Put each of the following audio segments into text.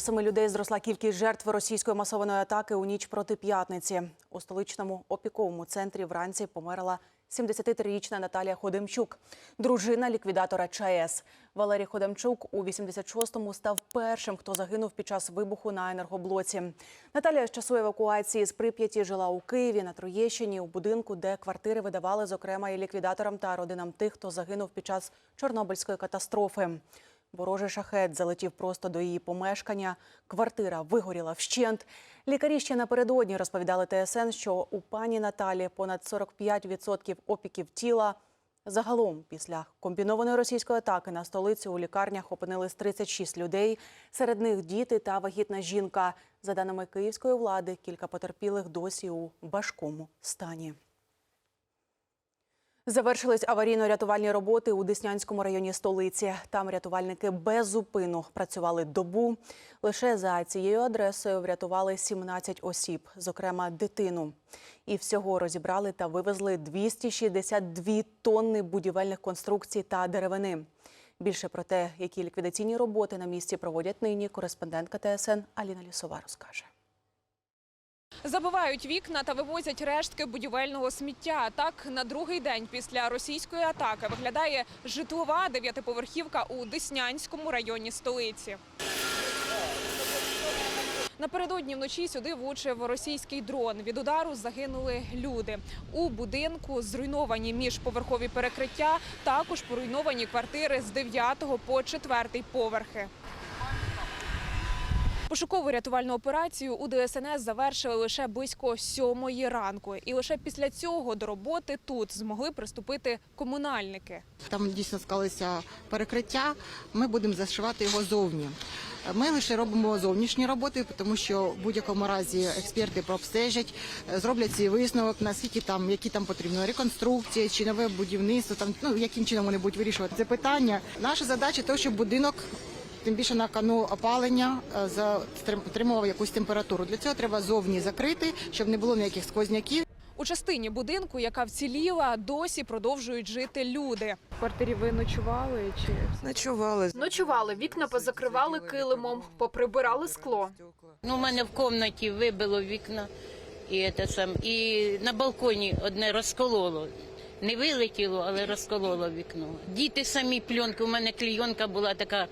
До семи людей зросла кількість жертв російської масованої атаки у ніч проти п'ятниці. У столичному опіковому центрі вранці померла 73-річна Наталія Ходемчук, дружина ліквідатора ЧАЕС. Валерій Ходемчук у 86-му став першим, хто загинув під час вибуху на енергоблоці. Наталія з часу евакуації з Прип'яті жила у Києві на Троєщині у будинку, де квартири видавали, зокрема, і ліквідаторам та родинам тих, хто загинув під час Чорнобильської катастрофи. Ворожий шахет залетів просто до її помешкання. Квартира вигоріла вщент. Лікарі ще напередодні розповідали ТСН, що у пані Наталі понад 45% опіків тіла. Загалом, після комбінованої російської атаки на столицю у лікарнях опинились 36 людей. Серед них діти та вагітна жінка. За даними київської влади, кілька потерпілих досі у важкому стані. Завершились аварійно-рятувальні роботи у Деснянському районі столиці. Там рятувальники без зупину працювали добу. Лише за цією адресою врятували 17 осіб, зокрема дитину. І всього розібрали та вивезли 262 тонни будівельних конструкцій та деревини. Більше про те, які ліквідаційні роботи на місці проводять нині, кореспондентка ТСН Аліна Лісова розкаже. Забивають вікна та вивозять рештки будівельного сміття. Так на другий день після російської атаки виглядає житлова дев'ятиповерхівка у Деснянському районі столиці. Напередодні вночі сюди влучив російський дрон. Від удару загинули люди. У будинку зруйновані міжповерхові перекриття, також поруйновані квартири з 9 по 4 поверхи. Пошукову рятувальну операцію у ДСНС завершили лише близько сьомої ранку, і лише після цього до роботи тут змогли приступити комунальники. Там дійсно склалися перекриття. Ми будемо зашивати його зовні. Ми лише робимо зовнішні роботи, тому що в будь-якому разі експерти прообстежать, е, зроблять свій висновок, наскільки там які там потрібно реконструкція чи нове будівництво. Там ну яким чином вони будуть вирішувати це питання. Наша задача то, щоб будинок. Тим більше на кону опалення е, затримував якусь температуру. Для цього треба зовні закрити, щоб не було ніяких сквозняків. У частині будинку, яка вціліла, досі продовжують жити люди. В квартирі ви ночували чи Ночували. ночували? Вікна позакривали килимом, поприбирали скло. Ну, у мене в кімнаті вибило вікна і, це сам, і на балконі одне розкололо. Не вилетіло, але розкололо вікно. Діти самі пленки. У мене клійонка була така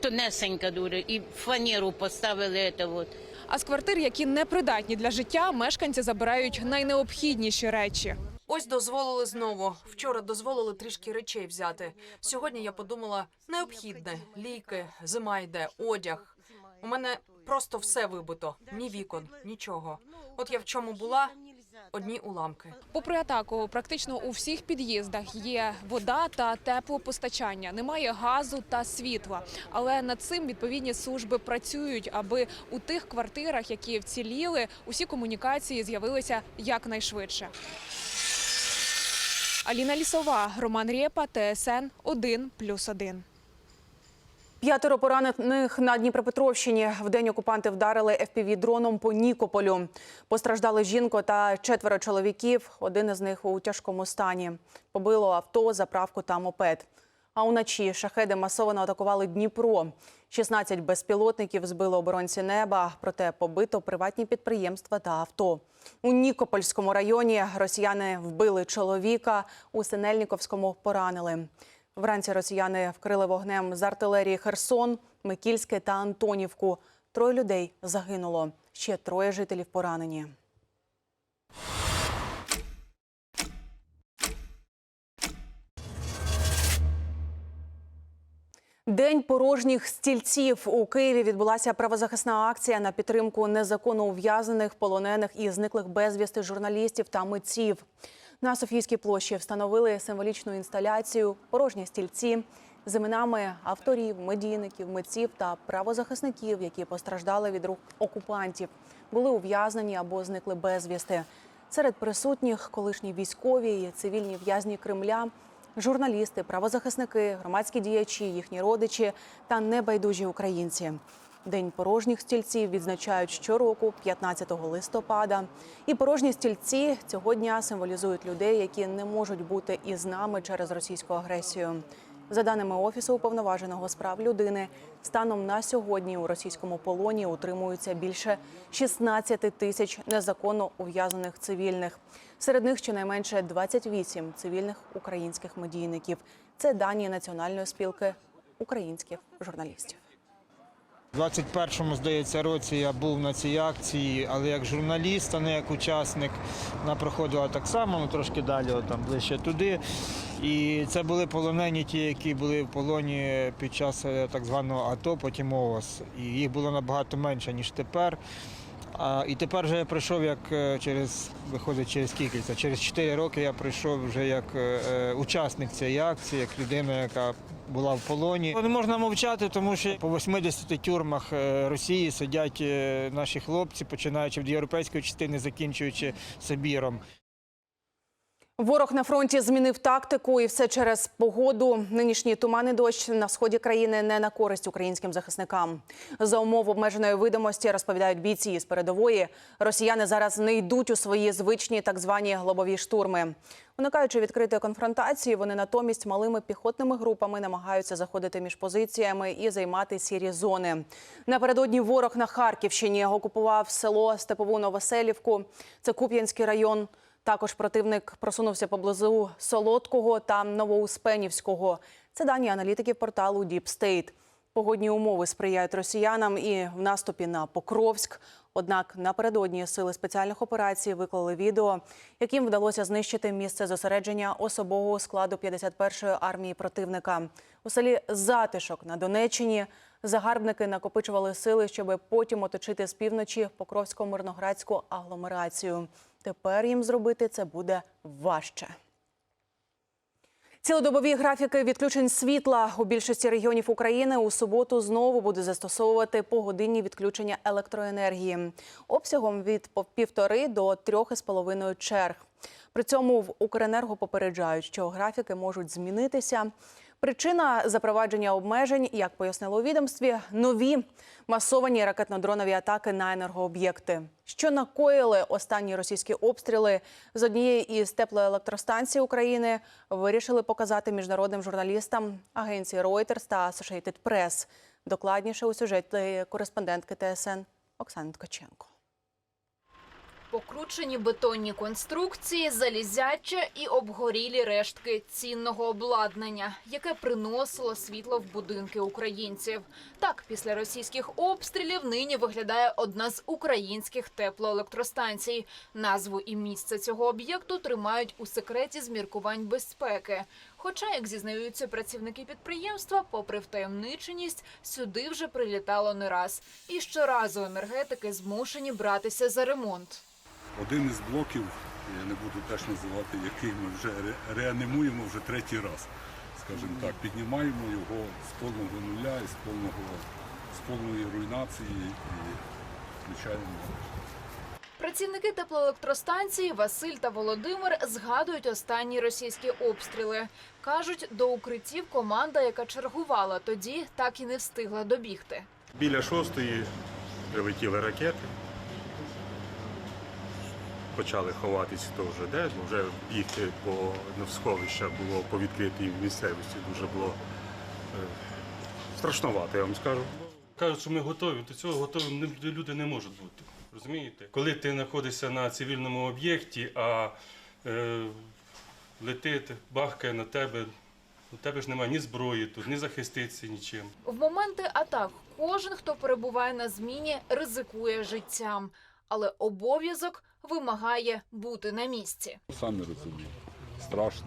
тонесенька дуже, і фанеру поставили. Це от. А з квартир, які непридатні для життя, мешканці забирають найнеобхідніші речі. Ось дозволили знову. Вчора дозволили трішки речей взяти. Сьогодні я подумала, необхідне ліки, зима йде, одяг. У мене просто все вибито. Ні вікон, нічого. От я в чому була, одні уламки. Попри атаку, практично у всіх під'їздах є вода та теплопостачання. Немає газу та світла. Але над цим відповідні служби працюють, аби у тих квартирах, які вціліли, усі комунікації з'явилися якнайшвидше. Аліна Лісова, Роман Рєпа, ТСН 1+,1. П'ятеро поранених на Дніпропетровщині. Вдень окупанти вдарили ФПВ-дроном по Нікополю. Постраждали жінка та четверо чоловіків. Один із них у тяжкому стані. Побило авто, заправку та мопед. А уночі шахеди масово атакували Дніпро. 16 безпілотників збили оборонці неба, проте побито приватні підприємства та авто. У Нікопольському районі росіяни вбили чоловіка, у Синельніковському поранили. Вранці росіяни вкрили вогнем з артилерії Херсон, Микільське та Антонівку. Троє людей загинуло. Ще троє жителів поранені. День порожніх стільців у Києві відбулася правозахисна акція на підтримку незаконно ув'язнених, полонених і зниклих безвісти журналістів та митців. На Софійській площі встановили символічну інсталяцію Порожні стільці з іменами авторів, медійників, митців та правозахисників, які постраждали від рук окупантів, були ув'язнені або зникли безвісти. Серед присутніх колишні військові і цивільні в'язні Кремля, журналісти, правозахисники, громадські діячі, їхні родичі та небайдужі українці. День порожніх стільців відзначають щороку, 15 листопада. І порожні стільці цього дня символізують людей, які не можуть бути із нами через російську агресію. За даними офісу уповноваженого з прав людини, станом на сьогодні у російському полоні утримуються більше 16 тисяч незаконно ув'язаних цивільних. Серед них щонайменше 28 цивільних українських медійників. Це дані Національної спілки українських журналістів. У 21-му, здається, році я був на цій акції, але як журналіст, а не як учасник. Вона проходила так само, ну трошки далі, там ближче туди. І це були полонені ті, які були в полоні під час е, так званого АТО, потім ООС. І їх було набагато менше, ніж тепер. А, і тепер вже я прийшов як е, через, виходить, через скільки це? Через 4 роки я прийшов вже як е, е, учасник цієї акції, як людина, яка була в полоні. Не можна мовчати, тому що по 80 тюрмах е, Росії сидять е, наші хлопці, починаючи від європейської частини, закінчуючи Сибіром. Ворог на фронті змінив тактику, і все через погоду. Нинішній туман і дощ на сході країни не на користь українським захисникам. За умов обмеженої видимості розповідають бійці з передової. Росіяни зараз не йдуть у свої звичні так звані лобові штурми. Уникаючи відкритої конфронтації, вони натомість малими піхотними групами намагаються заходити між позиціями і займати сірі зони. Напередодні ворог на Харківщині окупував село Степову Новоселівку. Це Куп'янський район. Також противник просунувся поблизу Солодкого та Новоуспенівського. Це дані аналітиків порталу State. Погодні умови сприяють росіянам і в наступі на Покровськ. Однак напередодні сили спеціальних операцій виклали відео, яким вдалося знищити місце зосередження особового складу 51-ї армії противника. У селі Затишок на Донеччині загарбники накопичували сили, щоб потім оточити з півночі Покровсько-Мирноградську агломерацію. Тепер їм зробити це буде важче. Цілодобові графіки відключень світла у більшості регіонів України у суботу знову буде застосовувати погодинні відключення електроенергії обсягом від півтори до трьох із половиною черг. При цьому в Укренерго попереджають, що графіки можуть змінитися. Причина запровадження обмежень, як пояснило у відомстві, нові масовані ракетно-дронові атаки на енергооб'єкти, що накоїли останні російські обстріли з однієї із теплоелектростанцій України, вирішили показати міжнародним журналістам агенції Reuters та Associated Press. Докладніше у сюжеті кореспондентки ТСН Оксани Ткаченко. Покручені бетонні конструкції, залізяча і обгорілі рештки цінного обладнання, яке приносило світло в будинки українців. Так, після російських обстрілів нині виглядає одна з українських теплоелектростанцій. Назву і місце цього об'єкту тримають у секреті з міркувань безпеки. Хоча, як зізнаються працівники підприємства, попри втаємниченість, сюди вже прилітало не раз. І щоразу енергетики змушені братися за ремонт. Один із блоків, я не буду теж називати, який ми вже реанімуємо вже третій раз. Скажімо так, піднімаємо його з повного нуля і з повного з повної руйнації і включаємо. Працівники теплоелектростанції Василь та Володимир згадують останні російські обстріли. Кажуть, до укриттів команда, яка чергувала тоді, так і не встигла добігти. Біля шостої прилетіли ракети. Почали ховатися то вже де, вже бігти по ну, сховища було по відкритій місцевості дуже було е, страшновато, я вам скажу. Кажуть, що ми готові, до цього готові люди не можуть бути. Розумієте? Коли ти знаходишся на цивільному об'єкті, а е, летить, бахкає на тебе, у тебе ж немає ні зброї тут, ні захиститися нічим. В моменти атак кожен, хто перебуває на зміні, ризикує життям, але обов'язок вимагає бути на місці. Самі розумієте, страшно.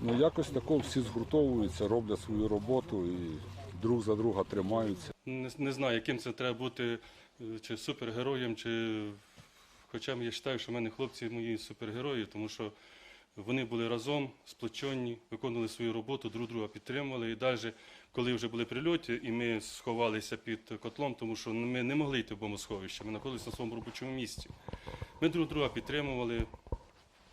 Ну якось тако всі згуртовуються, роблять свою роботу і друг за друга тримаються. Не, не знаю, яким це треба бути, е, чи супергероєм, чи. Хоча я вважаю, що в мене хлопці мої супергерої, тому що вони були разом, сплочені, виконували свою роботу, друг друга підтримували. І навіть коли вже були прильоти, і ми сховалися під котлом, тому що ми не могли йти в бомбосховище, ми знаходилися на своєму робочому місці. Ми друг друга підтримували,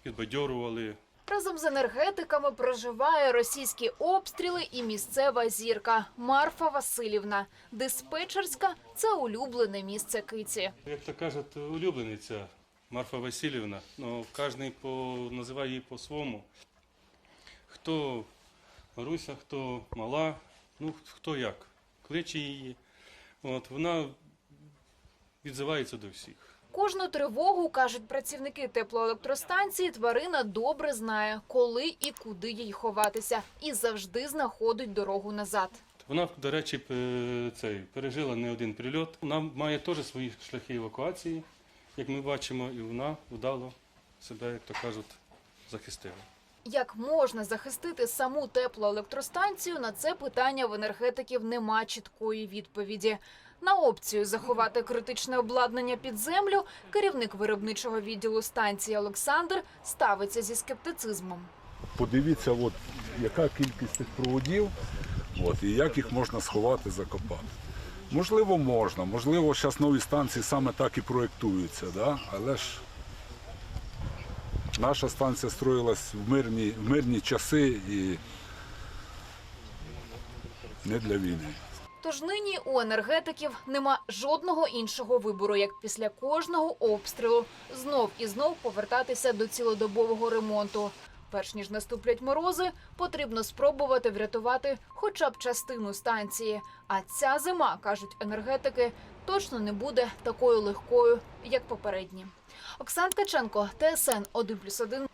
підбадьорували, Разом з енергетиками проживає російські обстріли і місцева зірка Марфа Васильівна. Диспетчерська це улюблене місце киці. Як то кажуть, улюблениця Марфа Васильівна, ну, кожен по, називає її по-своєму. Хто Маруся, хто мала, ну хто як, кличе її. От, вона відзивається до всіх. Кожну тривогу, кажуть працівники теплоелектростанції, тварина добре знає, коли і куди їй ховатися, і завжди знаходить дорогу назад. Вона, до речі, цей, пережила не один прильот. Вона має теж свої шляхи евакуації, як ми бачимо, і вона вдало себе, як то кажуть, захистила. Як можна захистити саму теплоелектростанцію, на це питання в енергетиків нема чіткої відповіді. На опцію заховати критичне обладнання під землю керівник виробничого відділу станції Олександр ставиться зі скептицизмом. Подивіться, от, яка кількість цих проводів, от, і як їх можна сховати, закопати. Можливо, можна, можливо, зараз нові станції саме так і проєктуються, да? але ж наша станція строїлась в мирні, в мирні часи і не для війни. Тож нині у енергетиків нема жодного іншого вибору, як після кожного обстрілу знов і знов повертатися до цілодобового ремонту. Перш ніж наступлять морози, потрібно спробувати врятувати хоча б частину станції. А ця зима, кажуть енергетики, точно не буде такою легкою, як попередні. Оксан Ткаченко, ТСН 1+,1,